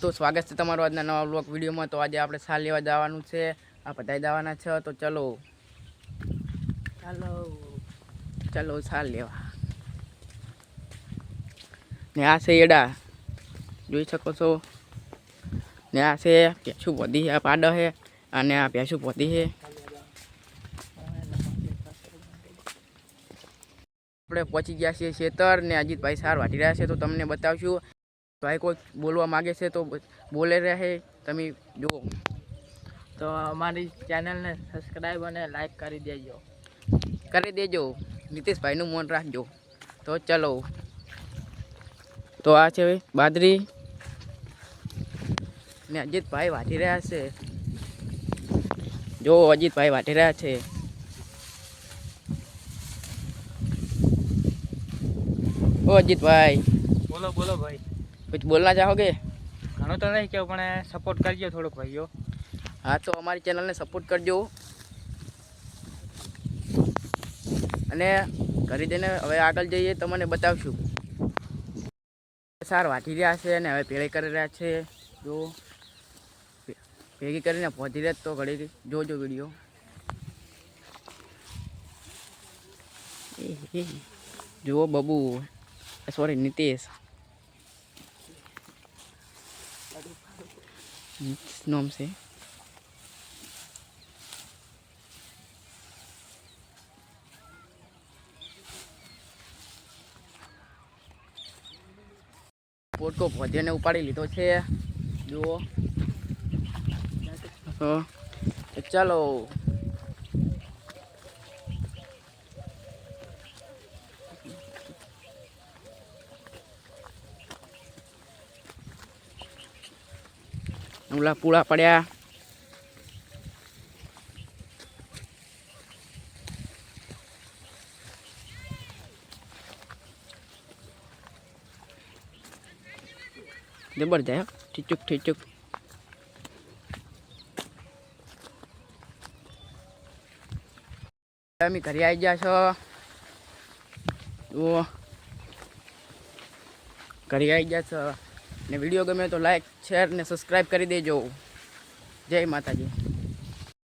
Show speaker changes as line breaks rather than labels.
તો સ્વાગત છે તમારું આજના નવા બ્લોક વિડીયોમાં. તો આજે આપણે સાલ લેવા જવાનું છે. આ બધા દેવાના છે. તો ચલો. ચાલો. ચલો સાલ લેવા. ને આ છે એડા. જોઈ શકો છો. ને આ છે ભેંસું પોતી છે આ પાડ છે અને આ ભેંસું પોતી છે. આપણે પહોંચી ગયા છીએ ખેતર ને અજીતભાઈ સાર વાટી રહ્યા છે. તો તમને બતાવશું ભાઈ કોઈ બોલવા માગે છે તો બોલે રહે. તમે જુઓ.
તો અમારી ચેનલને સબસ્ક્રાઈબ અને લાઈક કરી દેજો.
કરી દેજો. નીતિશભાઈનું મન રાખજો. તો ચલો. તો આ છે બાદરી. ને અજીતભાઈ વાટી રહ્યા છે. જો અજીતભાઈ વાટી રહ્યા છે. ઓ અજીતભાઈ.
બોલો બોલો ભાઈ.
कुछ बोलना चाहोगे
ઘણું તો નહીં કેવું પણ સપોર્ટ કરજો થોડોક ભાઈઓ
હા તો અમારી ચેનલને સપોર્ટ કરજો અને ઘરે જઈને હવે આગળ જઈએ તો મને બતાવશું સાર વાટી રહ્યા છે અને હવે ભેળી કરી રહ્યા છે જો ભે- ભેગી કરીને પહોંચી રહ્યા તો ઘડી જોજો વિડીયો જુઓ બબુ સોરી નીતિશ નામ છે પોટકો ભોજને ઉપાડી લીધો છે જુઓ ચાલો ઓલા પૂળા પડ્યા. જબર જાય, હો. ઠીચુક ઠીચુક. અમે ઘરે આવી ગયા છો? ઘરે આવી ગયા છો? ને વીડિયો ગમે તો લાઈક શેર ને સબસ્ક્રાઈબ કરી દેજો. જય માતાજી.